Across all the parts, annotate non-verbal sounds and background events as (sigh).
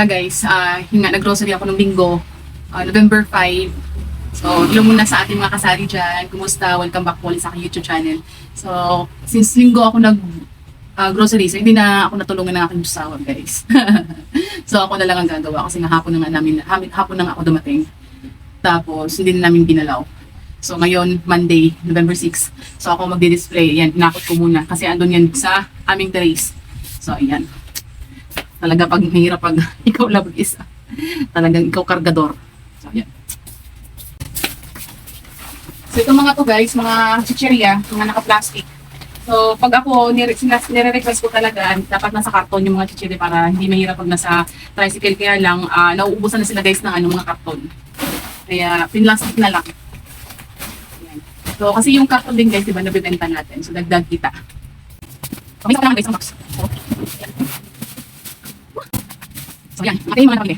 pala guys, ah yun nga, nag-grocery ako nung linggo, ah, November 5. So, hello muna sa ating mga kasari dyan. Kumusta? Welcome back po sa aking YouTube channel. So, since linggo ako nag ah, grocery, so hindi na ako natulungan ng aking sawa guys. (laughs) so, ako na lang ang gagawa kasi nga hapon na nga namin, hapon, na nga ako dumating. Tapos, hindi na namin ginalaw. So, ngayon, Monday, November 6. So, ako magdi-display. Yan, inakot ko muna. Kasi andun yan sa aming trace. So, ayan. Talaga pag mahirap pag (laughs) ikaw lang mag-isa. Talagang ikaw kargador. So, ayan. So, itong mga to guys, mga chicheria, mga naka-plastic. So, pag ako, nire-request ko talaga, dapat nasa karton yung mga chicheria para hindi mahirap pag nasa tricycle. Kaya lang, ah, nauubusan na sila guys ng ano, mga karton. Kaya, pinlastic na lang. Ayan. So, kasi yung karton din guys, di ba, nabibenta natin. So, dagdag kita. So, isa pa lang guys, ang box. So, So, yan. Ating mga napamili.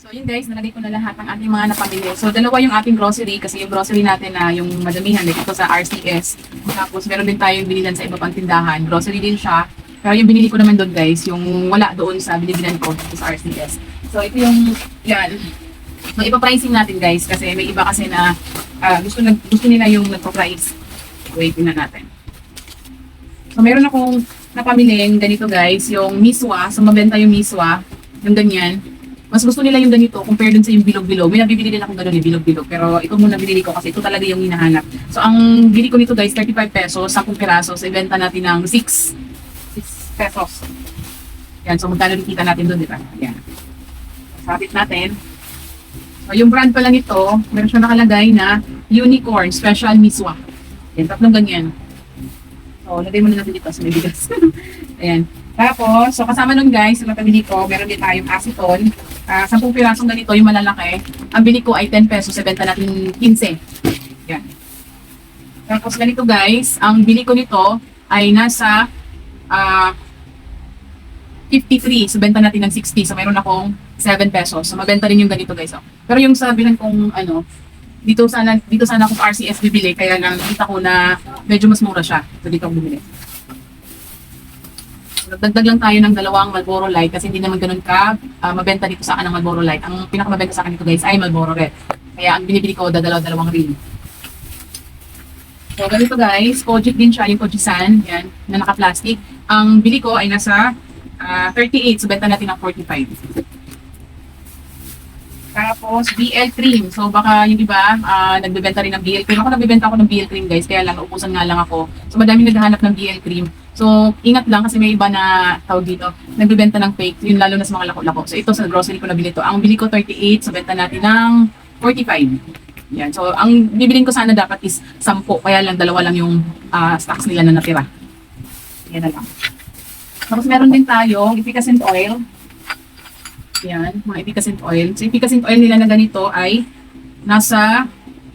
So, yun guys, nalagay ko na lahat ng ating mga napamili. So, dalawa yung ating grocery kasi yung grocery natin na yung madamihan, like ito sa RCS. Tapos, meron din tayong binilan sa iba pang tindahan. Grocery din siya. Pero yung binili ko naman doon guys, yung wala doon sa binibilan ko sa RCS. So, ito yung, yan. So, ipa pricing natin guys kasi may iba kasi na ah, gusto, nag, gusto nila yung nagpo-price. Wait, na natin. So, meron akong napamilin ganito guys, yung miswa. So, mabenta yung miswa. Yung ganyan. Mas gusto nila yung ganito compare dun sa yung bilog-bilog. May nabibili din akong ganun yung bilog-bilog. Pero ito muna binili ko kasi ito talaga yung hinahanap. So, ang bili ko nito guys, 35 pesos, 10 piraso. So, ibenta natin ng 6. 6 pesos. Yan. So, magkano rin kita natin doon, di ba? Yan. Sabit natin. So, yung brand pala nito, meron siya nakalagay na Unicorn Special Miswa. Yan, tatlong ganyan. So, lagay muna natin dito sa may bigas. (laughs) Ayan. Tapos, so kasama nun guys, yung napabili ko, meron din tayong acetone. Ah, 10 pirasong ganito, yung malalaki. Ang bili ko ay 10 pesos, ibenta natin 15. Yan. Tapos ganito guys, ang bili ko nito ay nasa ah 53. So, benta natin ng 60. So, meron akong 7 pesos. So, mabenta rin yung ganito guys. Oh. Pero yung sabihan kong ano, dito sana dito sana ako RCS bibili kaya lang kita ko na medyo mas mura siya. So dito ako bumili. Nagdagdag lang tayo ng dalawang Marlboro Light kasi hindi naman ganun ka ah, mabenta dito sa akin ng Marlboro Light. Ang pinakamabenta sa akin dito guys ay Marlboro Red. Kaya ang binibili ko dadalaw-dalawang rin. So ganito guys, Kojic din siya, yung Kojisan, yan, na naka-plastic. Ang bili ko ay nasa ah, 38, so benta natin ng 45. Tapos, BL cream. So, baka yung iba, ah, nagbebenta rin ng BL cream. Ako nagbebenta ako ng BL cream, guys. Kaya lang, naubusan nga lang ako. So, madami naghahanap ng BL cream. So, ingat lang kasi may iba na tawag dito, nagbebenta ng fake. Yun lalo na sa mga lako-lako. So, ito sa grocery ko nabili to. Ang bili ko 38, so benta natin ng 45. Yan. So, ang bibilin ko sana dapat is 10. Kaya lang, dalawa lang yung ah, stocks nila na natira. Yan na lang. Tapos, meron din tayong efficacent oil. Yan, mga efficacent oil. So, efficacent oil nila na ganito ay nasa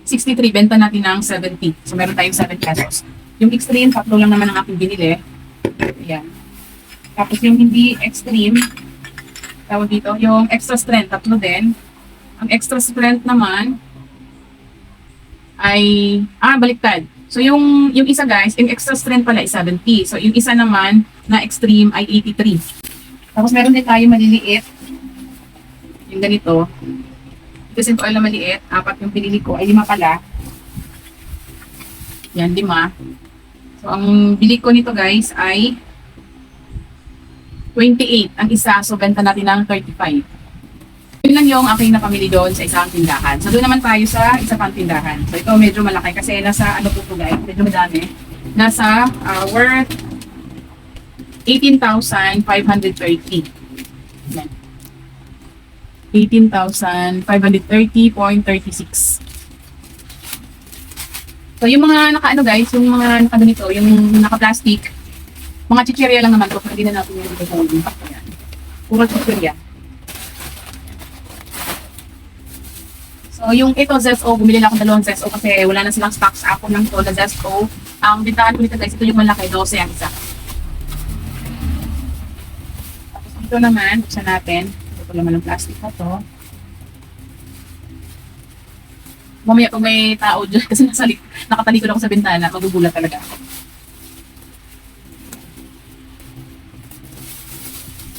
63, benta natin ng 70. So, meron tayong 7 pesos. Yung extreme, tatlo lang naman ang aking binili. Yan. Tapos yung hindi extreme, tawag dito, yung extra strength, tatlo din. Ang extra strength naman ay, ah, baliktad. So, yung, yung isa guys, yung extra strength pala is 70. So, yung isa naman na extreme ay 83. Tapos meron din tayo maliliit yung ganito. Kasi ito oil na maliit, apat yung pinili ko, ay lima pala. Yan, lima. So, ang bili ko nito guys ay 28 ang isa. So, benta natin ng 35. Yun lang yung aking napamili doon sa isang tindahan. So, doon naman tayo sa isa pang tindahan. So, ito medyo malaki kasi nasa ano po po guys, medyo madami. Nasa ah, worth 18,530. Yan. 18,530.36. So, yung mga naka-ano guys, yung mga naka-ganito, yung naka-plastic, mga chichirya lang naman to, pwede na natin yung ito Ayan. Puro chichirya. So, yung ito, Zesto, bumili na ako ng dalawang Zesto kasi wala na silang stock sa ako ng to na Zesto. Ang bintahan ko nito guys, ito yung malaki, 12 ang isa. Tapos dito naman, buksan natin. Ito naman ng plastic na to. Mamaya kung may tao dyan, (laughs) kasi nasa lik- nakatalikod ako sa bintana, magugulat talaga ako.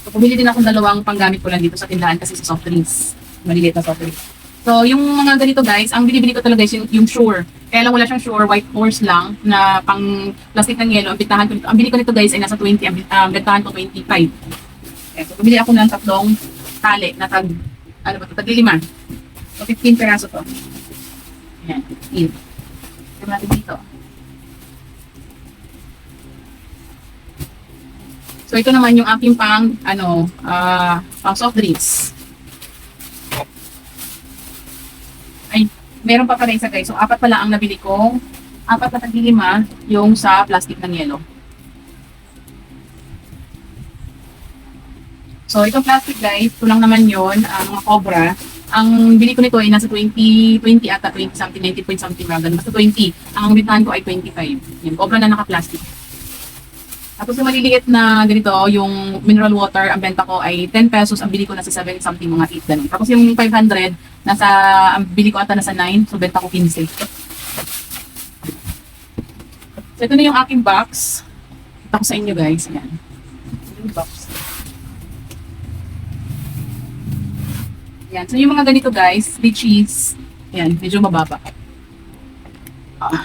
So, pumili din akong dalawang panggamit ko lang dito sa tindahan kasi sa soft drinks. Maliliit na soft drinks. So, yung mga ganito guys, ang binibili ko talaga is yung, yung Sure. Kaya lang wala siyang Sure, white horse lang na pang plastic ng yelo. Ang bintahan ko nito, ang bili ko nito guys ay nasa 20, ang ang bintahan ko 25. Okay, so, bumili ako ng tatlong tali na tag, ano ba ito, tag lima. So, 15 peraso to. Ayan, 15. Tignan natin dito. So, ito naman yung aking pang, ano, ah, pang soft drinks. Ay, meron pa pala isa guys. So, apat pala ang nabili ko. Apat na tagilima yung sa plastic ng yelo. So, itong plastic guys, ito lang naman yun, ang mga cobra. Ang bili ko nito ay nasa 20, 20 ata, 20 something, 90 point something, mga. Basta 20. Ang bintahan ko ay 25. Yan, cobra na naka-plastic. Tapos yung maliliit na ganito, yung mineral water, ang benta ko ay 10 pesos, ang bili ko nasa 7 something, mga 8 ganun. Tapos yung 500, nasa, ang bili ko ata nasa 9, so benta ko 15. So ito na yung aking box. Ito ko sa inyo guys. Yan. Yung box. Yan. So yung mga ganito guys, the cheese, yan, medyo mababa. Ah.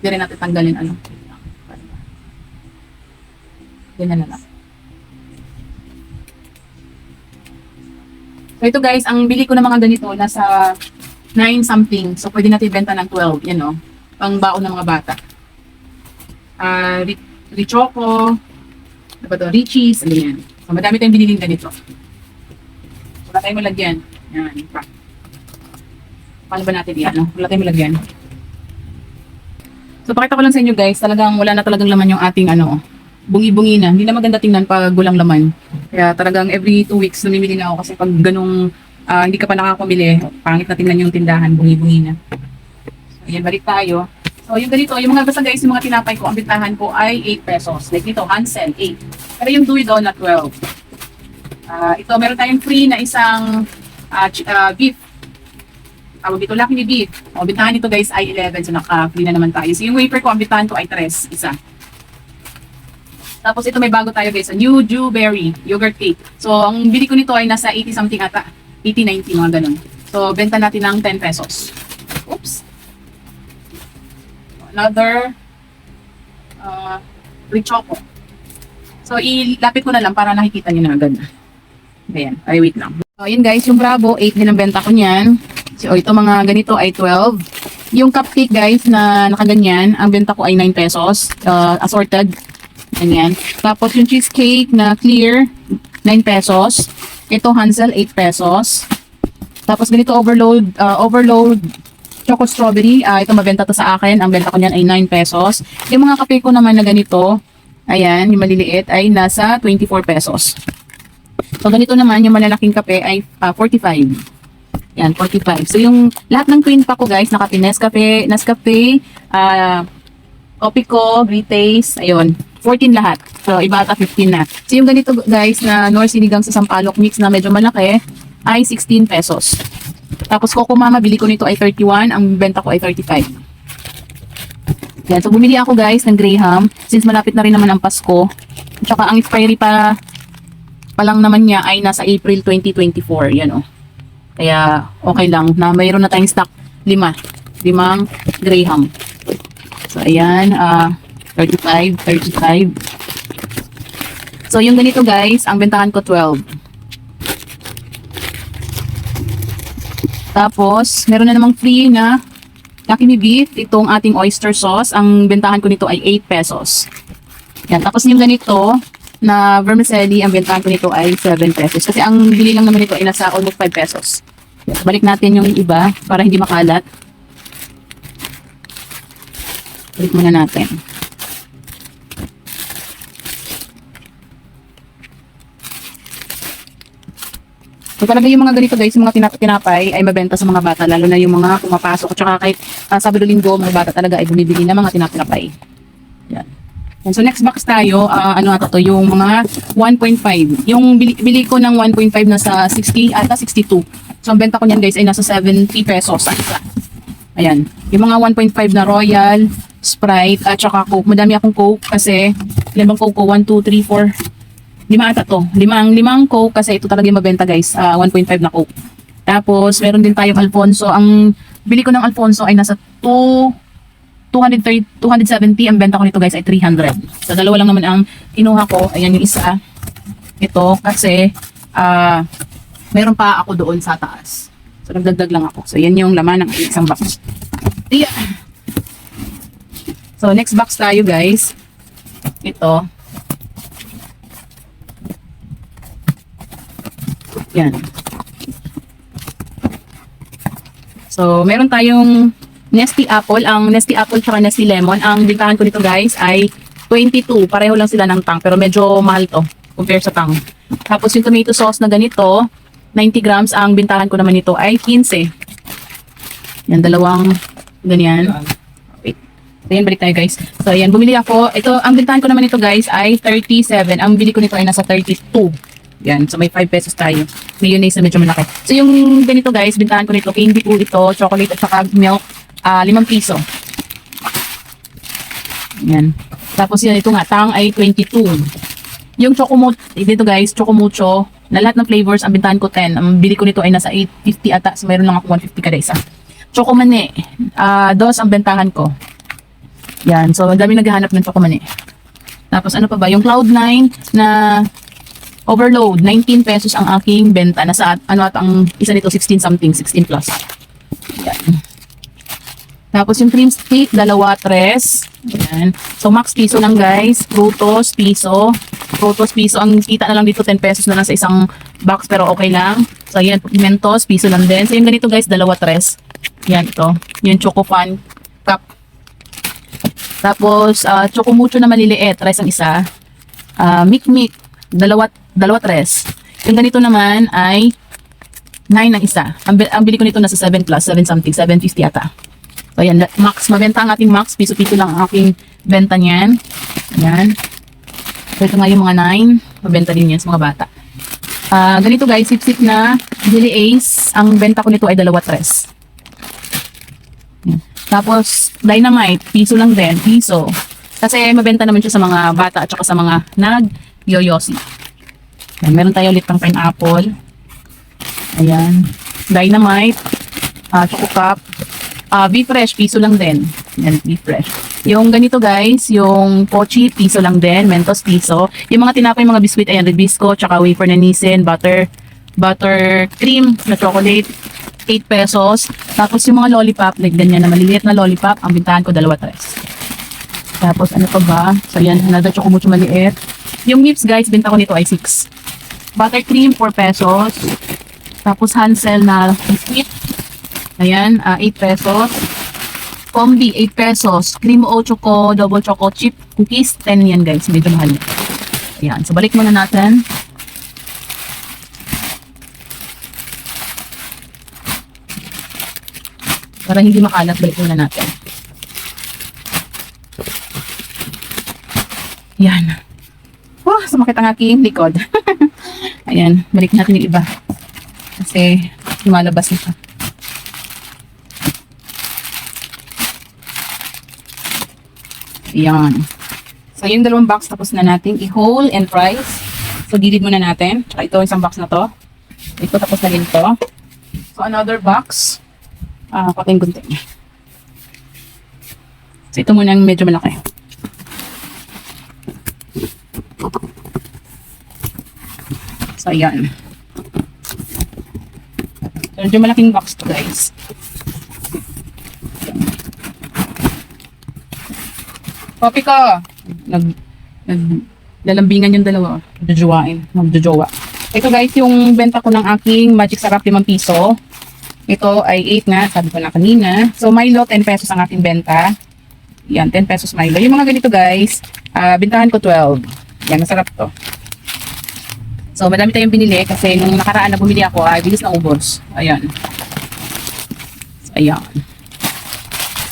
Hindi rin natin tanggalin ano. Ganyan na lang. So ito guys, ang bili ko ng mga ganito nasa 9 something. So pwede natin ibenta ng 12, yan o. Pang baon ng mga bata. Ah, uh, Richoco, ano ba to? Richies, ano yan. So madami tayong biniling ganito. Wala tayong malagyan. Yan, pa. Paano ba natin yan? No? Wala tayong malagyan. So pakita ko lang sa inyo guys, talagang wala na talagang laman yung ating ano, bungi-bungi na. Hindi na maganda tingnan pag walang laman. Kaya talagang every two weeks namimili na ako kasi pag ganung ah, hindi ka pa nakakabili, pangit na tingnan yung tindahan, bungi-bungi na. So, ayan, balik tayo. So, yung ganito, yung mga basta guys, yung mga tinapay ko, ang bintahan ko ay 8 pesos. Like dito, Hansel, 8. Pero yung Dewey Donut, 12. Ah, ito, meron tayong free na isang ah, ch- ah, beef. Tawag dito, Lucky Beef. O, bintahan nito guys ay 11. So, naka-free na naman tayo. So, yung wafer ko, ang bintahan ko ay 3. Isa. Tapos ito may bago tayo guys, a new Dewberry yogurt cake. So ang bili ko nito ay nasa 80 something ata, 80 90 mga ganun. So benta natin ng 10 pesos. Oops. Another uh, choco. So ilapit ko na lang para nakikita niyo na agad. Ayan, ay wait lang. So yun guys, yung Bravo 8 din ang benta ko niyan. So ito mga ganito ay 12. Yung cupcake guys na nakaganyan, ang benta ko ay 9 pesos, uh, assorted. Ganyan. Tapos yung cheesecake na clear, 9 pesos. Ito Hansel, 8 pesos. Tapos ganito overload, uh, overload choco strawberry. ah ito mabenta to sa akin. Ang benta ko niyan ay 9 pesos. Yung mga kape ko naman na ganito, ayan, yung maliliit ay nasa 24 pesos. So ganito naman, yung malalaking kape ay ah, 45. Yan, 45. So yung lahat ng twin pa ko guys, nakape Nescafe, Nescafe, ah, Coffee ko, Great Taste, ayun. 14 lahat. So, iba ata 15 na. So, yung ganito guys na Nor Sinigang sa Sampalok mix na medyo malaki ay 16 pesos. Tapos Coco Mama, bili ko nito ay 31. Ang benta ko ay 35. Yan. So, bumili ako guys ng Graham since malapit na rin naman ang Pasko. Tsaka ang expiry pa pa lang naman niya ay nasa April 2024. Yan o. Kaya okay lang na mayroon na tayong stock lima. Limang Graham. So, ayan. ah 35, 35. So, yung ganito guys, ang bentahan ko 12. Tapos, meron na namang free na Lucky Me Beef. Itong ating oyster sauce. Ang bentahan ko nito ay 8 pesos. Yan. Tapos yung ganito na vermicelli, ang bentahan ko nito ay 7 pesos. Kasi ang bili lang naman nito ay nasa almost 5 pesos. Balik natin yung iba para hindi makalat. Balik muna natin. So talaga yung mga ganito guys, yung mga tinap tinapay ay mabenta sa mga bata, lalo na yung mga pumapasok. At saka kahit uh, Sabado Linggo, mga bata talaga ay bumibili ng mga tinapay. Yan. So next box tayo, ah, ano ata to, yung mga 1.5. Yung bili, bili ko ng 1.5 na sa 60, ata 62. So ang benta ko niyan guys ay nasa 70 pesos isa. Ayan. Yung mga 1.5 na Royal, Sprite, at saka Coke. Madami akong Coke kasi, ilan bang Coke ko? 1, 2, 3, 4, Lima ata to. Limang, limang Coke kasi ito talaga yung mabenta guys. Ah, 1.5 na Coke. Tapos, meron din tayong Alfonso. Ang bili ko ng Alfonso ay nasa 2 230, 270. Ang benta ko nito guys ay 300. So, dalawa lang naman ang kinuha ko. Ayan yung isa. Ito kasi ah meron pa ako doon sa taas. So, nagdagdag lang ako. So, yan yung laman ng isang box. Yeah. So, next box tayo guys. Ito. Yan. So, meron tayong Nesty Apple. Ang Nesty Apple tsaka Nesty Lemon. Ang bintahan ko nito guys ay 22. Pareho lang sila ng tang. Pero medyo mahal to compare sa tang. Tapos yung tomato sauce na ganito, 90 grams. Ang bintahan ko naman nito ay 15. Yan, dalawang ganyan. Wait. So, yan, balik tayo guys. So, ayan, bumili ako. Ito, ang bintahan ko naman nito guys ay 37. Ang bili ko nito ay nasa 32. Yan, so may 5 pesos tayo. Mayonnaise na medyo malaki. So, yung ganito guys, bintahan ko nito, candy po ito, chocolate at saka milk, ah 5 piso. Yan. Tapos yan, ito nga, tang ay 22. Yung chocomucho, dito guys, chocomucho, na lahat ng flavors, ang bintahan ko 10. Ang bili ko nito ay nasa 850 ata, so mayroon lang ako 150 kada isa. Chocomane, ah dos ang bentahan ko. Yan, so ang dami naghahanap ng chocomane. Tapos ano pa ba, yung Cloud9 na overload, 19 pesos ang aking benta. Nasa, ano at ang isa nito, 16 something, 16 plus. Yan. Tapos yung cream stick, dalawa, tres. Yan. So, max piso lang guys. Frutos, piso. Frutos, piso. Ang kita na lang dito, 10 pesos na lang sa isang box, pero okay lang. So, yan. Pimentos, piso lang din. So, yung ganito guys, dalawa, tres. Yan, ito. Yung Choco Fun Cup. Tapos, uh, Choco Mucho na maliliit. Tres ang isa. Uh, Mic Mic, dalawa, dalawa, tres. Yung ganito naman ay 9 ang isa. Ang, ang bili ko nito nasa 7 plus, 7 something, 750 ata. So, ayan, max, mabenta ang ating max. Piso-piso lang ang aking benta niyan. Ayan. So, ito nga yung mga 9. Mabenta din yan sa mga bata. Ah, ganito guys, sip-sip na Billy Ace. Ang benta ko nito ay dalawa tres. Yan. Tapos, dynamite, piso lang din, piso. Kasi mabenta naman siya sa mga bata at saka sa mga nag-yoyosi. Yan, meron tayo ulit pang pineapple. Ayan. Dynamite. Uh, Choco Cup. Uh, beef fresh, piso lang din. Yan, beef fresh. Yung ganito guys, yung pochi, piso lang din. Mentos, piso. Yung mga tinapay, mga biskuit, ayan, Ribisco, tsaka wafer na Nissin, butter, butter cream na chocolate, 8 pesos. Tapos yung mga lollipop, like ganyan na maliliit na lollipop, ang bintahan ko, dalawa tres. Tapos ano pa ba? So yan, another choco mucho maliit. Yung nips guys, binta ko nito ay 6. Buttercream, 4 pesos. Tapos Hansel na biscuit. Ayan, ah, 8 pesos. Combi, 8 pesos. Cream o choco, double choco chip cookies, 10 yan guys. Medyo mahal. Ayan, so balik muna natin. Para hindi makalat, balik muna natin. Yan. Oh, sumakit ang aking likod. (laughs) Ayan, balik natin yung iba. Kasi lumalabas na Ayan. So, yung dalawang box tapos na natin i-whole and price. So, dilid muna natin. Tsaka ito, isang box na to. Ito, tapos na rin to. So, another box. Ah, pating gunting. So, ito muna yung medyo malaki. So, ayan. Medyo malaking box to, guys. Copy ka! Nag, nag, lalambingan yung dalawa. Jujuwain. Magjujowa. Ito guys, yung benta ko ng aking Magic Sarap 5 piso. Ito ay 8 nga, sabi ko na kanina. So, Milo, 10 pesos ang aking benta. Yan, 10 pesos Milo. Yung mga ganito guys, ah bintahan ko 12. Yan, masarap to. So, madami tayong binili kasi nung nakaraan na bumili ako ay bilis na ubos. Ayan. So, ayan.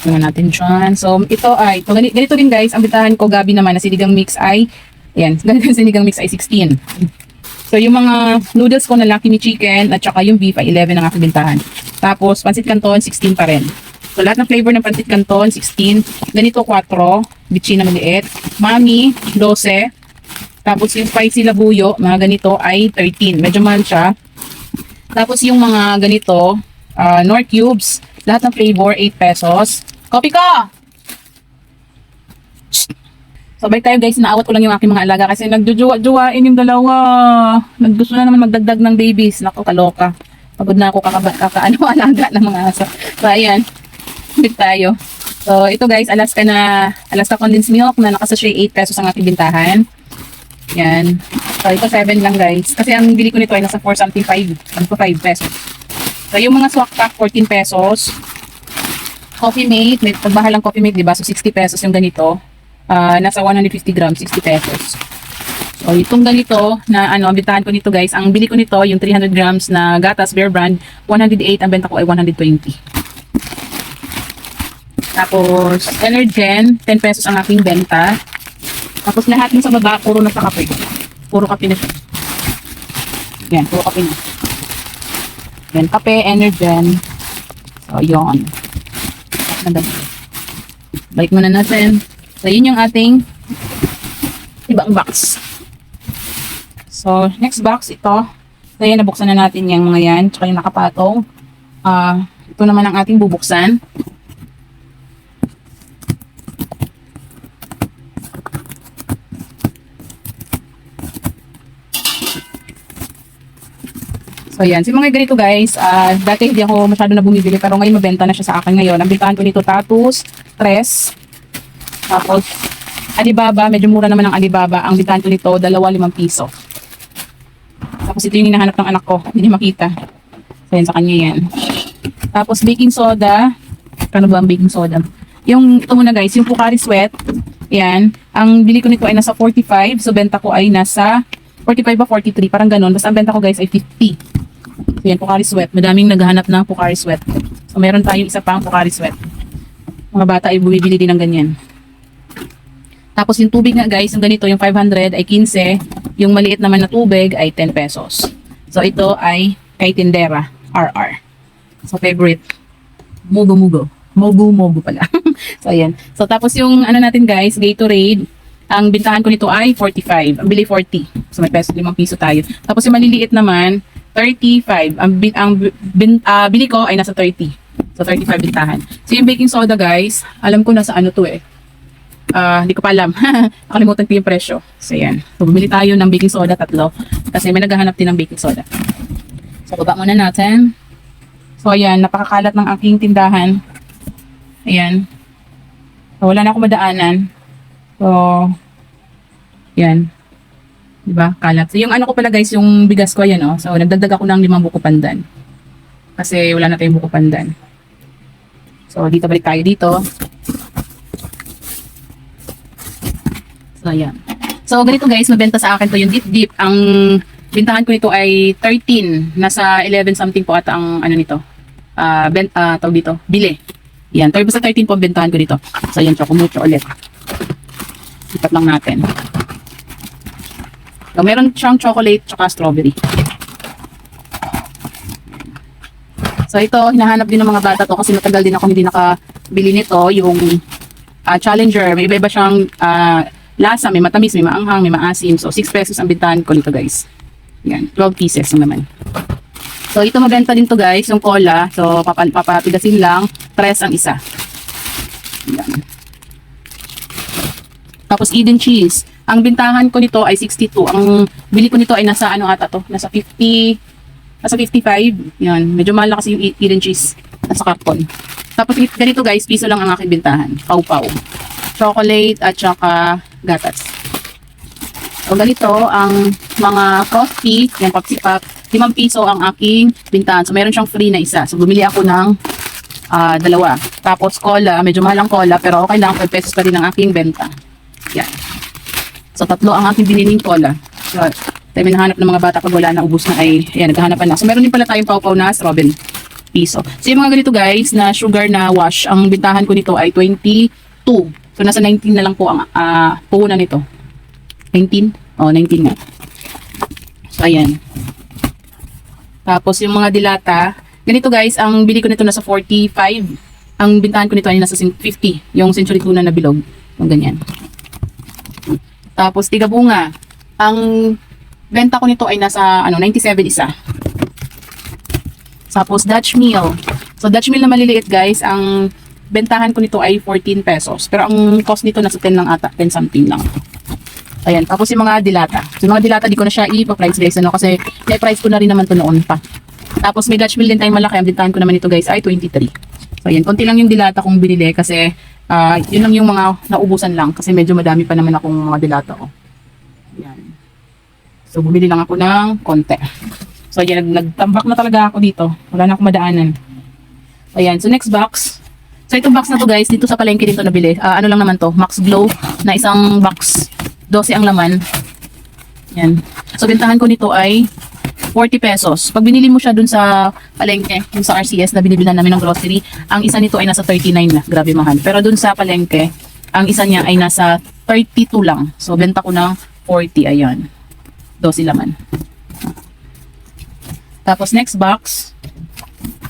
Tingnan natin dyan. So, ito ay, ito, ganito, din guys, ang bintahan ko gabi naman na sinigang mix ay, ayan, (laughs) ganito sinigang mix ay 16. So, yung mga noodles ko na Lucky Me Chicken at saka yung beef ay 11 ang aking bintahan. Tapos, pancit canton, 16 pa rin. So, lahat ng flavor ng pancit canton, 16. Ganito, 4. Bitchin na maliit. Mami, 12. Tapos yung spicy labuyo, mga ganito ay 13. Medyo mahal siya. Tapos yung mga ganito, ah, Nor cubes, lahat ng flavor, 8 pesos. Copy ka! Sabay tayo guys, naawat ko lang yung aking mga alaga kasi nagjujuwa-juwain yung dalawa. Naggusto na naman magdagdag ng babies. Nako, kaloka. Pagod na ako kakaba, kakaano (laughs) alaga ng mga aso. So, ayan. Bit tayo. So, ito guys, Alaska na, Alaska condensed milk na nakasashay 8 pesos ang aking bintahan. Yan. So, ito 7 lang guys. Kasi ang bili ko nito ay nasa 4 something 5. Ano po 5 pesos. So, yung mga swak pack, 14 pesos. Coffee mate, may pagbahalang coffee mate, di ba? So, 60 pesos yung ganito. Ah, nasa 150 grams, 60 pesos. So, itong ganito na ano, ang bintahan ko nito guys, ang bili ko nito, yung 300 grams na gatas Bear Brand, 108, ang benta ko ay 120. Tapos, Energen, 10 pesos ang aking benta. Tapos lahat ng sa baba, puro na sa kape. Puro kape na siya. Yan, puro kape na. Yan, kape, Energen. So, yun. Balik muna natin. So, yun yung ating ibang box. So, next box, ito. So, yan, nabuksan na natin yung mga yan. Tsaka yung nakapatong. Ah, ito naman ang ating bubuksan. So yan, si mga ganito guys, ah dati hindi ako masyado na bumibili pero ngayon mabenta na siya sa akin ngayon. Ang bintahan ko nito tatus, tres, tapos Alibaba, medyo mura naman ang Alibaba. Ang bintahan ko nito, dalawa limang piso. Tapos ito yung hinahanap ng anak ko, hindi niya makita. So yan, sa kanya yan. Tapos baking soda, ano ba ang baking soda? Yung ito muna guys, yung Pocari Sweat, yan. Ang bili ko nito ay nasa 45, so benta ko ay nasa 45 ba 43, parang ganun. Basta ang benta ko guys ay 50. So yan, Pocari Sweat. Madaming naghahanap ng Pocari Sweat. So meron tayong isa pang Pocari Sweat. Mga bata ay bumibili din ng ganyan. Tapos yung tubig nga guys, yung ganito, yung 500 ay 15. Yung maliit naman na tubig ay 10 pesos. So ito ay kay Tindera, RR. So favorite. Mugo Mugo. Mogu Mogu pala. (laughs) so ayan. So tapos yung ano natin guys, Gatorade. Ang bintahan ko nito ay 45. Ang bili 40. So may peso, 5 piso tayo. Tapos yung maliliit naman, 35. Ang, bin, ang bin, ah, bili ko ay nasa 30. So 35 bintahan. So yung baking soda guys, alam ko nasa ano to eh. Ah, hindi ko pa alam. (laughs) Nakalimutan ko yung presyo. So, yan. So, bumili tayo ng baking soda, tatlo. Kasi may naghahanap din ng baking soda. So, baba muna natin. So, ayan. Napakakalat ng aking tindahan. Ayan. So, wala na akong madaanan. So, yan. Diba? Kalat. So, yung ano ko pala guys, yung bigas ko, ayan oh. So, nagdagdag ako ng limang buko pandan. Kasi wala na tayong buko pandan. So, dito balik tayo dito. So, ayan. So, ganito guys, mabenta sa akin to yung deep deep. Ang bintahan ko nito ay 13. Nasa 11 something po ata ang ano nito. Ah, bent, ah, tawag dito, bili. Yan, basta 13 po ang bentahan ko dito. So, ayan, chocomucho ulit. Ipat lang natin. So, meron siyang chocolate tsaka strawberry. So, ito, hinahanap din ng mga bata to kasi matagal din ako hindi nakabili nito. Yung ah, Challenger, may iba-iba siyang ah, lasa, may matamis, may maanghang, may maasim. So, 6 pesos ang bintahan ko nito, guys. Yan, 12 pieces naman. So, ito mabenta din to guys, yung cola. So, papa, papapigasin lang. 3 ang isa. Yan. Tapos, Eden cheese. Ang bintahan ko nito ay 62. Ang bili ko nito ay nasa ano ata to? Nasa 50, nasa 55. Yan. Medyo mahal na kasi yung Eden cheese. Nasa carton. Tapos, ganito guys, piso lang ang aking bintahan. Pau-pau. Chocolate at saka gatas. So, ganito ang mga coffee, yung Pepsi Pop, 5 piso ang aking bintahan. So, meron siyang free na isa. So, bumili ako ng ah, dalawa. Tapos, cola, medyo mahal ang cola, pero okay lang, 5 pesos pa rin ang aking benta. Yan. So, tatlo ang aking biniling cola. So, tayo hinahanap ng mga bata pag wala na, ubus na ay, yan, naghahanapan na. So, meron din pala tayong pau-pau na strawberry piso. So, yung mga ganito guys, na sugar na wash, ang bintahan ko nito ay 22. So, nasa 19 na lang po ang uh, puhunan nito. 19? Oh, 19 nga. So, ayan. Tapos, yung mga dilata, ganito guys, ang bili ko nito nasa 45. Ang bintahan ko nito ay nasa 50. Yung century tuna na bilog. Yung ganyan. Tapos, tiga bunga. Ang benta ko nito ay nasa ano 97 isa. Tapos Dutch meal. So Dutch meal na maliliit guys, ang bentahan ko nito ay 14 pesos. Pero ang cost nito nasa 10 lang ata, 10 something lang. Ayan, tapos yung mga dilata. So, yung mga dilata, di ko na siya i-price guys, ano, kasi na-price ko na rin naman to noon pa. Tapos may Dutch meal din tayong malaki, ang bintahan ko naman ito guys ay 23. So, ayan, konti lang yung dilata kong binili kasi ah yun lang yung mga naubusan lang kasi medyo madami pa naman akong mga dilata ko. Ayan. So, bumili lang ako ng konti. So, nag- nagtambak na talaga ako dito. Wala na akong madaanan. Ayan, so next box. So, itong box na to guys, dito sa palengke dito nabili. Ah, ano lang naman to, Max Glow na isang box. 12 ang laman. Yan. So, bentahan ko nito ay 40 pesos. Pag binili mo siya dun sa palengke, yung sa RCS na binibilan namin ng grocery, ang isa nito ay nasa 39 na. Grabe mahal. Pero dun sa palengke, ang isa niya ay nasa 32 lang. So, benta ko ng 40. Ayan. 12 laman. Tapos, next box.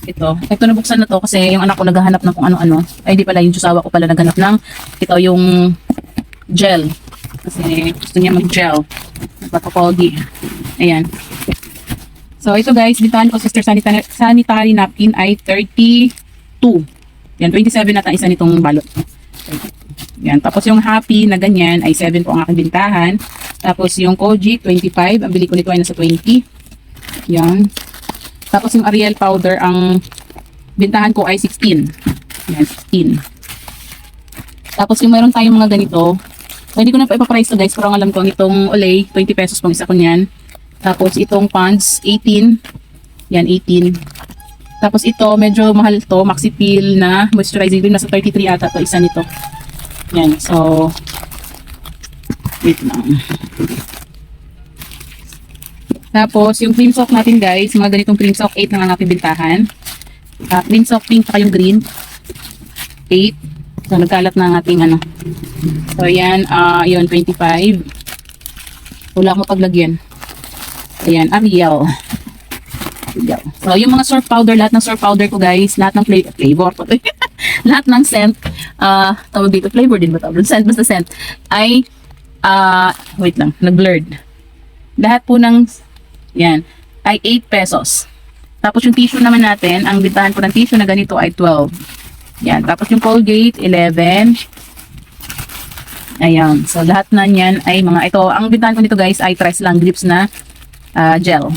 Ito. Ito nabuksan na to kasi yung anak ko naghahanap ng kung ano-ano. Ay, di pala. Yung jusawa ko pala naghanap ng ito yung gel. Kasi gusto niya mag-gel. Nagpapapogi. Ayan. So, ito guys, bintahan ko sister sanitary, sanitary napkin ay 32. Yan, 27 na isa nitong balot. Yan. Tapos yung happy na ganyan ay 7 po ang aking bintahan. Tapos yung Kojic, 25. Ang bili ko nito ay nasa 20. Yan. Tapos yung Ariel powder, ang bintahan ko ay 16. Yan, 16. Tapos yung meron tayong mga ganito, hindi ko na pa ipaprice to guys, pero ang alam ko, itong Olay, 20 pesos pang isa ko niyan. Tapos itong pants, 18. Yan, 18. Tapos ito, medyo mahal to, Maxi Peel na moisturizing cream. Nasa 33 ata to, isa nito. Yan, so, wait lang. Tapos, yung cream sock natin guys, mga ganitong cream sock, 8 lang ang ating bintahan. Uh, cream sock pink, saka yung green, 8. So, nagkalat na ang ating ano. So, yan, ah yun, 25. Wala mo paglagyan. Ayan, Ariel. Ariel. So, yung mga surf powder, lahat ng surf powder ko guys, lahat ng fla- flavor, (laughs) lahat ng scent, ah tawag dito, flavor din ba tawag? Scent, basta scent, ay, ah wait lang, nag-blurred. Lahat po ng, yan, ay 8 pesos. Tapos yung tissue naman natin, ang bintahan ko ng tissue na ganito ay 12. Yan. Tapos yung Colgate, 11. Ayan. So, lahat na yan ay mga ito. Ang bintahan ko nito guys ay Tres lang grips na ah, gel.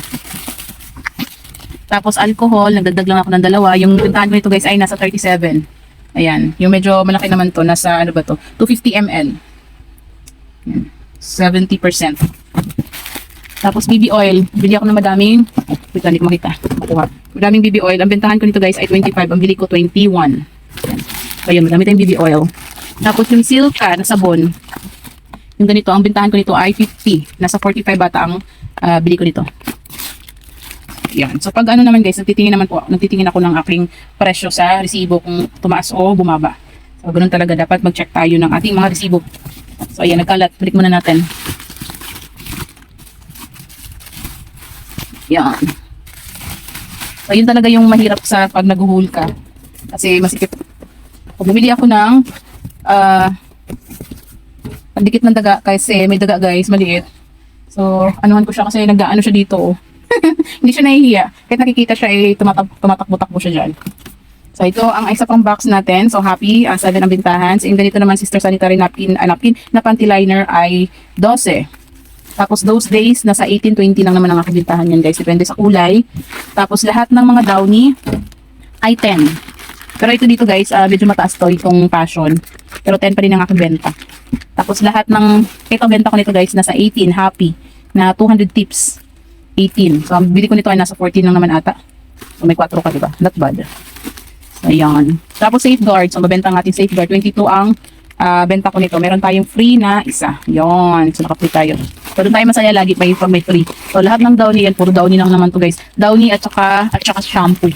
Tapos alcohol, nagdagdag lang ako ng dalawa. Yung bintahan ko nito guys ay nasa 37. Ayan. Yung medyo malaki naman to, nasa ano ba to? 250 ml. Yan. 70%. Tapos BB oil, bili ako ng madaming, wait hindi ko makita, makuha. Madaming BB oil, ang bentahan ko nito guys ay 25, ang bili ko 21. So yun, madami tayong BB oil. Tapos yung Silka na sabon, yung ganito, ang bentahan ko nito ay 50. Nasa 45 bata ang ah, bili ko nito. Yan. So pag ano naman guys, nagtitingin naman po, nagtitingin ako ng aking presyo sa resibo kung tumaas o bumaba. So ganun talaga, dapat mag-check tayo ng ating mga resibo. So ayan, nagkalat. Balik muna natin. Yan. So, yun talaga yung mahirap sa pag nag-haul ka. Kasi masikip. Kung bumili ako ng ah pandikit ng daga kasi may daga guys, maliit. So, anuhan ko siya kasi nag-ano siya dito. oh. (laughs) Hindi siya nahihiya. Kahit nakikita siya, eh, tumatak tumatakbo-takbo siya dyan. So, ito ang isa pang box natin. So, happy. Ang 7 ang bintahan. So, yung ganito naman, sister sanitary napkin, ah, napkin na panty liner ay 12. Tapos those days, nasa 18-20 lang naman ang aking bintahan yan guys. Depende sa kulay. Tapos lahat ng mga downy ay 10. Pero ito dito guys, ah, medyo mataas to itong passion. Pero 10 pa rin ang aking benta. Tapos lahat ng, ito benta ko nito guys, nasa 18, happy. Na 200 tips. 18. So ang bili ko nito ay nasa 14 lang naman ata. So may 4 ka diba? Not bad. So ayan. Tapos safeguard. So mabenta ang ating safeguard. 22 ang ah, benta ko nito. Meron tayong free na isa. Yon. So naka-free tayo. So doon tayo masaya lagi may pag may free. So lahat ng downy yan, puro downy lang naman to guys. Downy at saka at saka shampoo.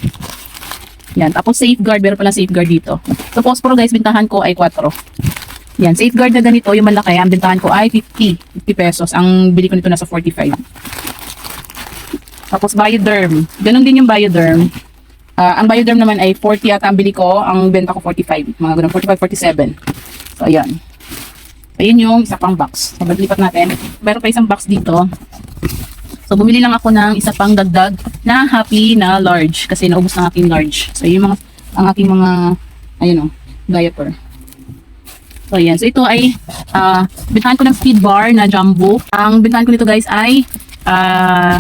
Yan. Tapos safeguard, meron pala safeguard dito. So Posporo guys, bintahan ko ay 4. Yan, safeguard na ganito, yung malaki, ang bintahan ko ay 50. 50 pesos. Ang bili ko nito nasa 45. Tapos Bioderm. Ganon din yung Bioderm. Ah, ang Bioderm naman ay 40 yata ang bili ko. Ang benta ko 45. Mga ganun, 45, 47. So, ayan. Ayun yung isa pang box. So, maglipat natin. Meron pa isang box dito. So, bumili lang ako ng isa pang dagdag na happy na large kasi naubos ng aking large. So, yung mga, ang aking mga, ayun o, diaper. So, ayan. So, ito ay, ah, bintahan ko ng speed bar na jumbo. Ang bintahan ko nito guys ay, ah,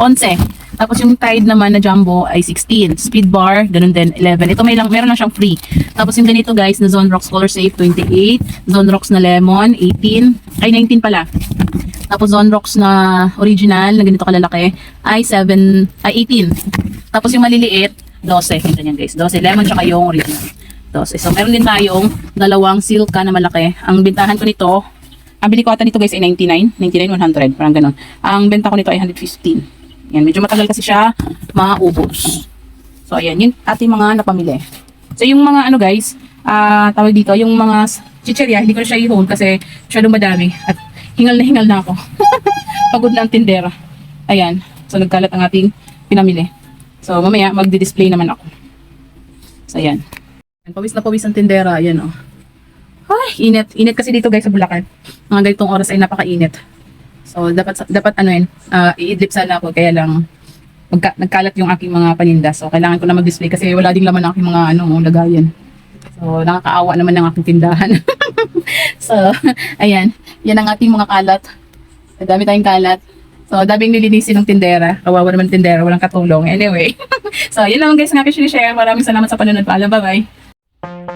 11. Tapos yung Tide naman na jumbo ay 16. Speed bar, ganun din, 11. Ito may lang, meron na siyang free. Tapos yung ganito guys, na Zone Rocks Color Safe, 28. Zone Rocks na Lemon, 18. Ay, 19 pala. Tapos Zone Rocks na original, na ganito kalalaki, ay 7, ay 18. Tapos yung maliliit, 12. Kita niyan guys. 12 lemon tsaka yung original. 12. So meron din tayong dalawang silka na malaki. Ang bintahan ko nito, ang bili ko ata nito guys ay 99, 99, 100, parang ganun. Ang benta ko nito ay 115. Yan, medyo matagal kasi siya maubos. So ayan, yun ating mga napamili. So yung mga ano guys, ah tawag dito, yung mga chicherya, hindi ko na siya i-hold kasi masyadong madami at hingal na hingal na ako. (laughs) Pagod na ang tindera. Ayan, so nagkalat ang ating pinamili. So mamaya magdi-display naman ako. So ayan. Pawis na pawis ang tindera, ayan oh. Ay, init. Init kasi dito guys sa Bulacan. Mga ganitong oras ay napakainit. So, dapat, dapat ano yun, uh, iidlip sana ako. Kaya lang, magka, nagkalat yung aking mga paninda. So, kailangan ko na mag-display kasi wala ding laman ang aking mga ano, lagayan. So, nakakaawa naman ng aking tindahan. (laughs) so, (laughs) ayan. Yan ang ating mga kalat. Dami tayong kalat. So, daming nilinisin ng tindera. Kawawa naman tindera, walang katulong. Anyway. (laughs) so, yun lang guys aking share. Maraming salamat sa panonood. Paalam, bye-bye.